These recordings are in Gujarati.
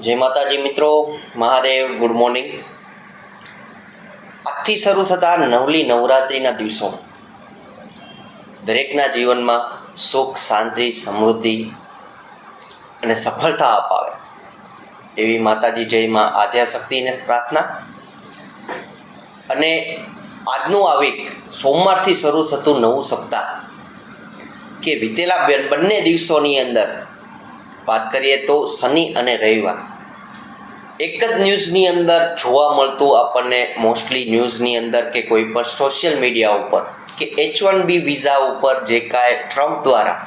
જય માતાજી મિત્રો, મહાદેવ, ગુડ મોર્નિંગ. આજથી શરૂ થતા નવલી નવરાત્રિના દિવસો. દરેકના જીવનમાં સુખ, શાંતિ, સમૃદ્ધિ અને સફળતા અપાવે. એવી માતાજી જય માં આદ્યાશક્તિને પ્રાર્થના. અને આજનું આ વીક સોમવારથી શરૂ થતું નવું સપ્તાહ. કે વીતેલા બંને દિવસોની અંદર વાત કરીએ તો શનિ અને રવિવાર. એક જ ન્યૂઝની અંદર જોવા મળતું આપણને મોસ્ટલી ન્યૂઝની અંદર કે કોઈ પણ સોશિયલ મીડિયા ઉપર કે એચ વન બી વિઝા ઉપર જે કાંઈ ટ્રમ્પ દ્વારા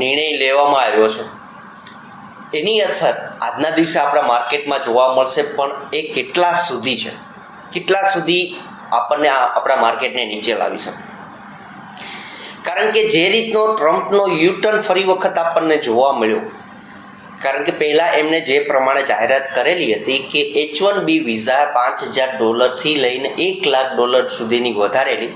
નિર્ણય લેવામાં આવ્યો છે, એની અસર આજના દિવસે આપણા માર્કેટમાં જોવા મળશે પણ એ કેટલા સુધી છે? કેટલા સુધી આપણને આપણા માર્કેટને નીચે લાવી શકે? કારણ કે જે રીતનો ટ્રમ્પનો યુટર્ન ફરી વખત આપણને જોવા મળ્યો, કારણ કે પહેલાં એમણે જે પ્રમાણે જાહેરાત કરેલી હતી કે એચ વન બી વિઝા પાંચ હજાર ડોલરથી લઈને એક લાખ ડોલર સુધીની વધારેલી,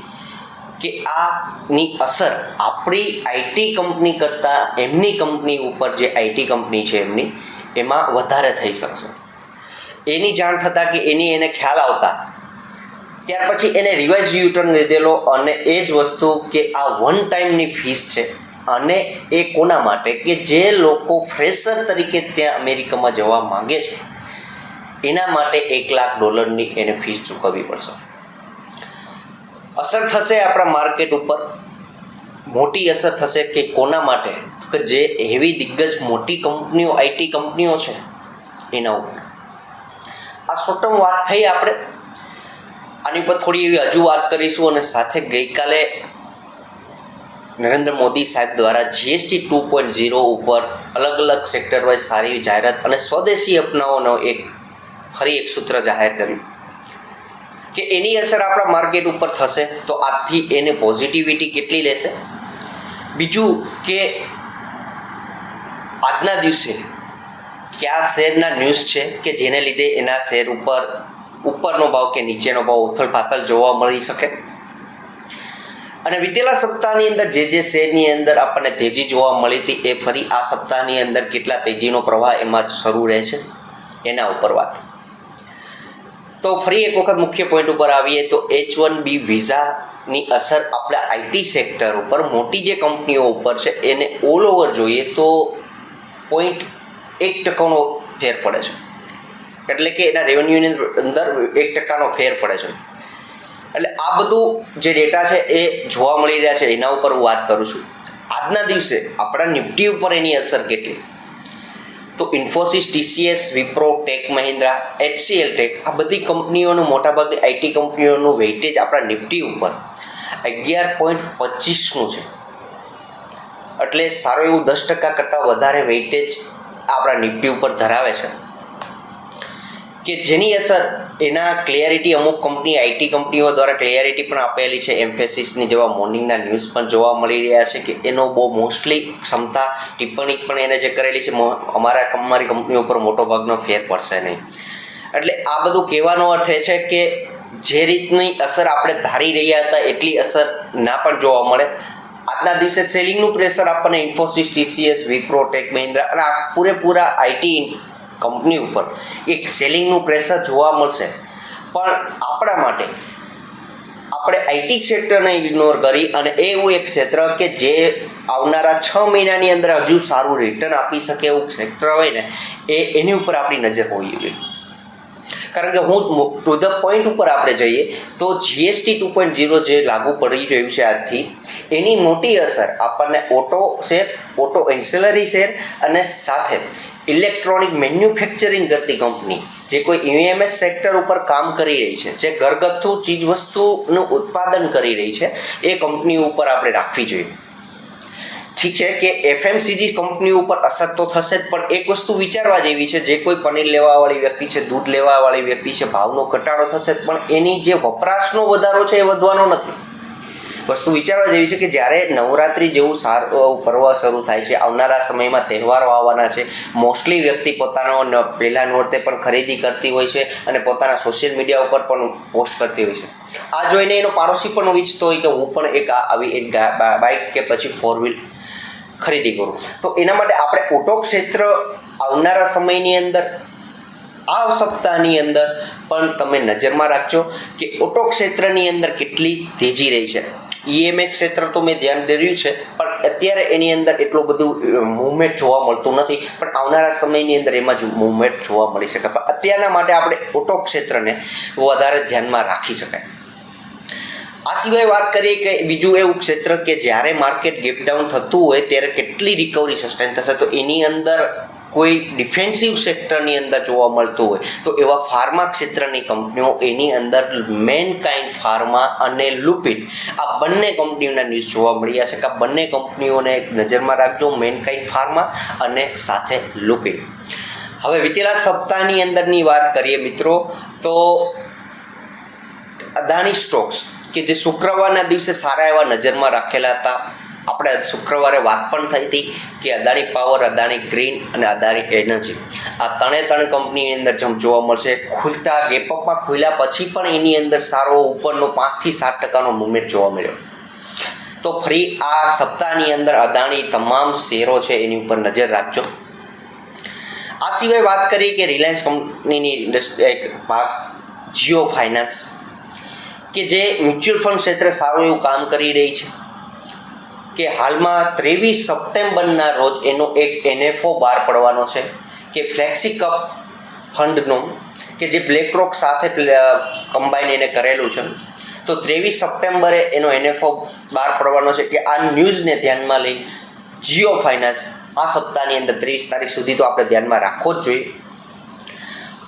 કે આની અસર આપણી આઈટી કંપની કરતાં એમની કંપની ઉપર જે આઈટી કંપની છે એમની, એમાં વધારે થઈ શકશે. એની જાણ થતાં કે એની એને ખ્યાલ આવતા ત્યાર પછી એને રિવાઇઝ યુટર્ન લીધેલો અને એ જ વસ્તુ કે આ વન ટાઈમની ફીસ છે. અને એ કોના માટે? કે જે લોકો ફ્રેશર તરીકે ત્યાં અમેરિકામાં જવા માગે છે, એના માટે એક લાખ ડોલરની એને ફીસ ચૂકવવી પડશે. અસર થશે આપણા માર્કેટ ઉપર. મોટી અસર થશે કે કોના માટે? કે જે એવી દિગ્ગજ મોટી કંપનીઓ આઈટી કંપનીઓ છે, એના ઉપર. આ શોર્ટ વાત થઈ આપણે. આની ઉપર થોડી એવી હજુ વાત કરીશું અને સાથે ગઈકાલે નરેન્દ્ર મોદી સાહેબ દ્વારા જીએસટી ટુ પોઈન્ટ ઝીરો ઉપર અલગ અલગ સેક્ટર વાઇઝ સારી જાહેરાત અને સ્વદેશી અપનાવવાનો એક ફરી એક સૂત્ર જાહેર કર્યું કે એની અસર આપણા માર્કેટ ઉપર થશે તો આજથી એને પોઝિટિવિટી કેટલી લેશે? બીજું કે આજના દિવસે કયા શેરના ન્યૂઝ છે કે જેને લીધે એના શેર ઉપર ઉપરનો ભાવ કે નીચેનો ભાવ ઉથલ પાથલ જોવા મળી શકે? અને વિતેલા સપ્તાહની અંદર જે જે શેરની અંદર આપણને તેજી જોવા મળી હતી એ ફરી આ સપ્તાહની અંદર કેટલા તેજીનો પ્રવાહ એમાં શરૂ રહે છે એના ઉપર વાત. તો ફરી એક વખત મુખ્ય પોઈન્ટ ઉપર આવીએ તો એચ વન બી વિઝાની અસર આપણા આઈટી સેક્ટર ઉપર, મોટી જે કંપનીઓ ઉપર છે, એને ઓલ ઓવર જોઈએ તો પોઈન્ટ એક ટકાનો ફેર પડે છે. એટલે કે એના રેવન્યુની અંદર એક ટકાનો ફેર પડે છે. એટલે આ બધું જે ડેટા છે એ જોવા મળી રહ્યા છે, એના ઉપર હું વાત કરું છું. આજના દિવસે આપણા નિફ્ટી ઉપર એની અસર કેટલી? તો Infosys TCS Wipro Tech Mahindra HCL Tech આ બધી કંપનીઓનું મોટાભાગે આઈટી કંપનીઓનું વેઇટેજ આપણા નિફ્ટી ઉપર અગિયાર પોઈન્ટ પચીસનું છે. એટલે સારું એવું દસ ટકા કરતાં વધારે વેઇટેજ આપણા નિફ્ટી ઉપર ધરાવે છે. કે જેની અસર એના ક્લિયરિટી અમુક કંપની આઈટી કંપનીઓ દ્વારા ક્લિયરિટી પણ આપેલી છે. એમ્ફેસિસની જેવા મોર્નિંગના ન્યૂઝ પણ જોવા મળી રહ્યા છે કે એનો બહુ મોસ્ટલી ક્ષમતા ટિપ્પણી પણ એને જે કરેલી છે. અમારા અમારી કંપની ઉપર મોટો ભાગનો ફેર પડશે નહીં. એટલે આ બધું કહેવાનો અર્થ એ છે કે જે રીતની અસર આપણે ધારી રહ્યા હતા, એટલી અસર ના પણ જોવા મળે. આજના દિવસે સેલિંગનું પ્રેશર આપણને Infosys TCS Wipro Tech Mahindra અને આ પૂરેપૂરા આઈટી કંપની ઉપર એક સેલિંગનું પ્રેશર જોવા મળશે. પણ આપણા માટે આપણે આઈટી સેક્ટરને ઇગ્નોર કરી અને એવું એક ક્ષેત્ર કે જે આવનારા છ મહિનાની અંદર હજુ સારું રિટર્ન આપી શકે એવું ક્ષેત્ર હોય ને, એ એની ઉપર આપણી નજર હોવી જોઈએ. કારણ કે હું ટુ ધ પોઈન્ટ ઉપર આપણે જઈએ તો જીએસટી ટુ પોઈન્ટ ઝીરો જે લાગુ પડી રહ્યું છે આજથી, એની મોટી અસર આપણને auto share auto ancillary share અને સાથે ઇલેક્ટ્રોનિક મેન્યુફેક્ચરિંગ કરતી કંપની, જે કોઈ યુએમએસ સેક્ટર ઉપર કામ કરી રહી છે, જે ઘરગથ્થુ ચીજવસ્તુનું ઉત્પાદન કરી રહી છે, એ કંપની ઉપર આપણે રાખવી જોઈએ. ઠીક છે કે એફએમસીજી કંપની ઉપર અસર તો થશે જ, પણ એક વસ્તુ વિચારવા જેવી છે, જે કોઈ પનીર લેવાવાળી વ્યક્તિ છે, દૂધ લેવાવાળી વ્યક્તિ છે, ભાવનો ઘટાડો થશે પણ એની જે વપરાશનો વધારો છે એ વધવાનો નથી. વસ્તુ વિચારવા જેવી છે કે જ્યારે નવરાત્રિ જેવું સારું પર્વ શરૂ થાય છે, આવનારા સમયમાં તહેવારો આવવાના છે મોસ્ટલી વ્યક્તિ પોતાનો પહેલા નોરતે પણ ખરીદી કરતી હોય છે અને પોતાના સોશિયલ મીડિયા ઉપર પણ પોસ્ટ કરતી હોય છે. આ જોઈને એનો પાડોશી પણ ઈચ્છતો હોય કે હું પણ એક આવી એક બાઇક કે પછી ફોર વ્હીલ ખરીદી કરું. તો એના માટે આપણે ઓટો ક્ષેત્ર આવનારા સમયની અંદર, આ સપ્તાહની અંદર પણ તમે નજરમાં રાખજો કે ઓટો ક્ષેત્રની અંદર કેટલી તેજી રહી છે. ઈએમએસ ક્ષેત્ર તો મેં ધ્યાન દોર્યું છે, પણ અત્યારે એની અંદર એટલું બધું મુવમેન્ટ જોવા મળતું નથી, પણ આવનારા સમયની અંદર એમાં જ મુવમેન્ટ જોવા મળી શકે. પણ અત્યારના માટે આપણે ઓટો ક્ષેત્રને વધારે ધ્યાનમાં રાખી શકાય. આ સિવાય વાત કરીએ કે બીજું એવું ક્ષેત્ર કે જ્યારે માર્કેટ ગેપ ડાઉન થતું હોય, ત્યારે કેટલી રિકવરી સસ્ટેન થશે? તો એની અંદર કોઈ ડિફેન્સિવ સેક્ટરની અંદર જોવા મળતું હોય, તો એવા ફાર્મા ક્ષેત્રની કંપનીઓ એની અંદર મેન કાઇન્ડ ફાર્મા અને લુપિડ આ બંને કંપનીઓના ન્યૂઝ જોવા મળ્યા છે. કે આ બંને કંપનીઓને એક નજરમાં રાખજો મેન કાઇન્ડ ફાર્મા અને સાથે લુપિડ હવે વિતેલા સપ્તાહની અંદરની વાત કરીએ મિત્રો, તો અદાણી સ્ટોક્સ કે જે શુક્રવારના દિવસે સારા એવા નજરમાં રાખેલા હતા આપણે શુક્રવારે વાત પણ થઈ હતી કે અદાણી પાવર, અદાણી ગ્રીન અને અદાણી એનર્જી. આ ત્રણે ત્રણ કંપનીની અંદર જમ જોવા મળશે, ખુલતા ગેપઅપમાં ખુલ્યા પછી પણ એની અંદર સારો ઉપરનો પાંચથી સાત ટકાનો મુવમેન્ટ જોવા મળ્યો. તો ફરી આ સપ્તાહની અંદર અદાણી તમામ શેરો છે એની ઉપર નજર રાખજો. આ સિવાય વાત કરીએ કે રિલાયન્સ કંપનીની ઇન્ડસ્ટ્રી, એક ભાગ, જીઓ ફાઇનાન્સ, કે જે મ્યુચ્યુઅલ ફંડ ક્ષેત્રે સારું એવું કામ કરી રહી છે. કે હાલમાં ત્રેવીસ સપ્ટેમ્બરના રોજ એનો એક એનએફઓ બહાર પડવાનો છે કે ફ્લેક્સી કપ ફંડનો કે જે બ્લેક રોક સાથે કમ્બાઈન એને કરેલું છે. તો ત્રેવીસ સપ્ટેમ્બરે એનો એનએફઓ બહાર પડવાનો છે કે આ ન્યૂઝને ધ્યાનમાં લઈ જીઓ ફાઇનાન્સ આ સપ્તાહની અંદર ત્રીસ તારીખ સુધી તો આપણે ધ્યાનમાં રાખવો જ જોઈએ.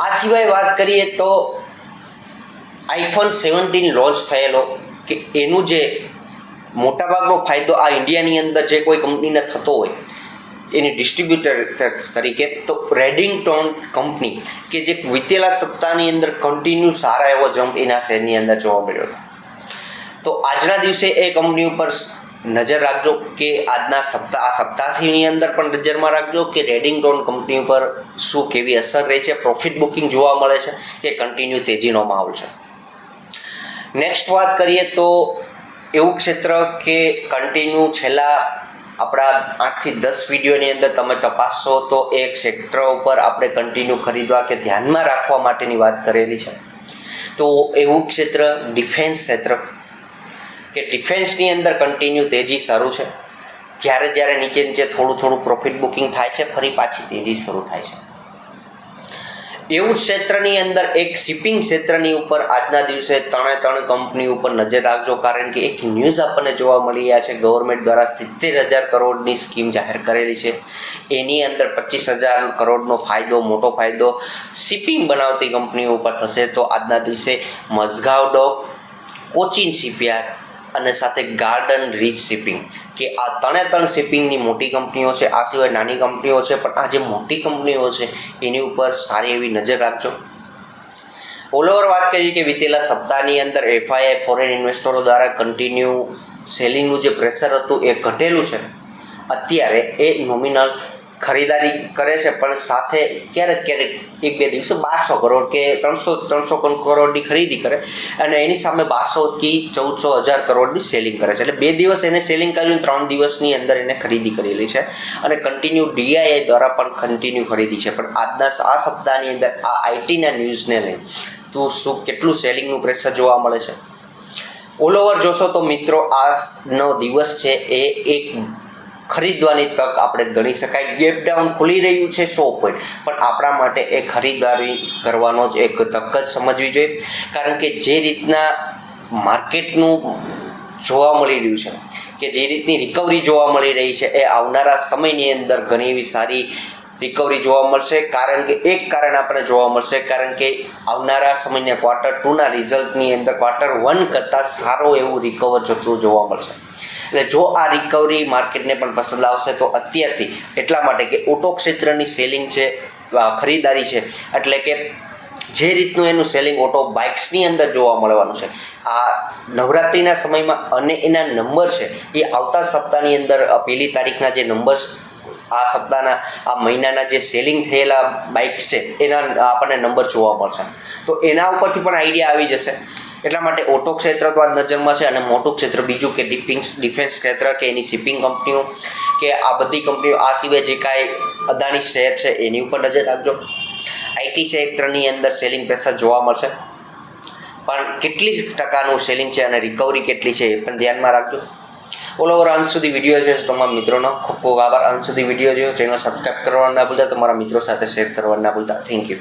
આ સિવાય વાત કરીએ તો આઈફોન સેવન્ટીન લોન્ચ થયેલો, કે એનું જે મોટાભાગનો ફાયદો આ ઇન્ડિયાની અંદર જે કોઈ કંપનીને થતો હોય, એની ડિસ્ટ્રીબ્યુટર તરીકે, તો રેડિંગટોન કંપની, કે જે વિતેલા સપ્તાહની અંદર કન્ટિન્યુ સારા એવો જમ્પ એના શેરની અંદર જોવા મળ્યો હતો. તો આજના દિવસે એ કંપની ઉપર નજર રાખજો કે આજના સપ્તાહ આ સપ્તાહથીની અંદર પણ નજરમાં રાખજો કે રેડિંગટોન કંપની ઉપર શું કેવી અસર રહે છે પ્રોફિટ બુકિંગ જોવા મળે છે, કે કન્ટિન્યુ તેજીનો માહોલ છે. નેક્સ્ટ વાત કરીએ તો એવું ક્ષેત્ર કે કન્ટિન્યુ છેલ્લા આપણા આઠથી દસ વિડીયોની અંદર તમે તપાસશો તો એ ક્ષેત્ર ઉપર આપણે કન્ટિન્યુ ખરીદવા કે ધ્યાનમાં રાખવા માટેની વાત કરેલી છે. તો એવું ક્ષેત્ર ડિફેન્સ ક્ષેત્ર કે ડિફેન્સની અંદર કન્ટિન્યુ તેજી શરૂ છે. જ્યારે જ્યારે નીચે નીચે થોડું થોડું પ્રોફિટ બુકિંગ થાય છે, ફરી પાછી તેજી શરૂ થાય છે. એવું ક્ષેત્રની અંદર એક શિપિંગ ક્ષેત્રની ઉપર આજના દિવસે ત્રણે ત્રણ કંપની ઉપર નજર રાખજો. કારણ કે એક ન્યૂઝ આપણને જોવા મળી રહ્યા છે. ગવર્મેન્ટ દ્વારા સિત્તેર હજાર કરોડની સ્કીમ જાહેર કરેલી છે. એની અંદર પચીસ હજાર કરોડનો ફાયદો, મોટો ફાયદો શિપિંગ બનાવતી કંપનીઓ ઉપર થશે. તો આજના દિવસે મઝગાવ ડોક, કોચિન શિપયાર્ડ અને સાથે ગાર્ડન રીચ શિપિંગ. કે આ ત્રણે ત્રણ શિપિંગની મોટી કંપનીઓ છે, આ સિવાય નાની કંપનીઓ છે, પણ આ જે મોટી કંપનીઓ છે, એની ઉપર સારી એવી નજર રાખજો. ઓલ ઓવર વાત કરીએ કે વિતેલા સપ્તાહની અંદર એફઆઈઆઈ ફોરેન ઇન્વેસ્ટરો દ્વારા કન્ટિન્યુ સેલિંગનું જે પ્રેશર હતું એ ઘટેલું છે. અત્યારે એ નોમિનલ ખરીદારી કરે છે, પણ સાથે ક્યારેક ક્યારેક એક બે દિવસે બારસો કરોડ કે ત્રણસો ત્રણસો કરોડની ખરીદી કરે અને એની સામે બારસોથી ચૌદસો હજાર કરોડની સેલિંગ કરે છે. એટલે બે દિવસ એને સેલિંગ કર્યું ત્રણ દિવસની અંદર એને ખરીદી કરેલી છે અને કન્ટિન્યુ ડીઆઈઆઈ દ્વારા પણ કન્ટિન્યુ ખરીદી છે. પણ આજના આ સપ્તાહની અંદર આ આઈટીના ન્યૂઝને લઈ તો શું કેટલું સેલિંગનું પ્રેશર જોવા મળે છે? ઓલ ઓવર જોશો તો મિત્રો, આજનો દિવસ છે એ એક ખરીદવાની તક આપણે ગણી શકાય. ગેપ ડાઉન ખુલી રહ્યું છે સો પોઈન્ટ પણ આપણા માટે એ ખરીદારી કરવાનો જ એક તક જ સમજવી જોઈએ. કારણ કે જે રીતના માર્કેટનું જોવા મળી રહ્યું છે, કે જે રીતની રિકવરી જોવા મળી રહી છે, એ આવનારા સમયની અંદર ઘણી એવી સારી રિકવરી જોવા મળશે. કારણ કે એક કારણ આપણે જોવા મળશે, કારણ કે આવનારા સમયના ક્વાર્ટર ટુના રિઝલ્ટની અંદર ક્વાર્ટર વન કરતાં સારો એવું રિકવર જતું જોવા મળશે. એટલે જો આ રિકવરી માર્કેટને પણ પસંદ આવશે, તો અત્યારથી એટલા માટે કે ઓટો ક્ષેત્રની સેલિંગ છે ખરીદારી છે. એટલે કે જે રીતનું એનું સેલિંગ ઓટો બાઇક્સની અંદર જોવા મળવાનું છે. આ નવરાત્રિના સમયમાં અને એના નંબર છે, એ આવતા સપ્તાહની અંદર પહેલી તારીખના જે નંબર્સ આ સપ્તાહના, આ મહિનાના જે સેલિંગ થયેલા બાઇક્સ છે, એના, આપણને નંબર જોવા મળશે. તો એના ઉપરથી પણ આઈડિયા આવી જશે. એટલા માટે ઓટો ક્ષેત્ર તો આ નજરમાં છે અને મોટું ક્ષેત્ર બીજું કે ડિફેન્સ ડિફેન્સ ક્ષેત્ર કે એની શિપિંગ કંપનીઓ કે આ બધી કંપનીઓ આ સિવાય જે કાંઈ અદાણી શેર છે એની ઉપર નજર રાખજો. આઈટી ક્ષેત્રની અંદર સેલિંગ પ્રેશર જોવા મળશે. પણ કેટલી ટકાનું સેલિંગ છે અને રિકવરી કેટલી છે એ પણ ધ્યાનમાં રાખજો. ઓલ ઓવર અંત સુધી વીડિયો જોયો તમારા મિત્રોનો ખૂબ ખૂબ આભાર. અંત સુધી વીડિયો જોયો, ચેનલ સબસ્ક્રાઈબ કરવા ના ભૂલતા, તમારા મિત્રો સાથે શેર કરવા ના ભૂલતા. Thank you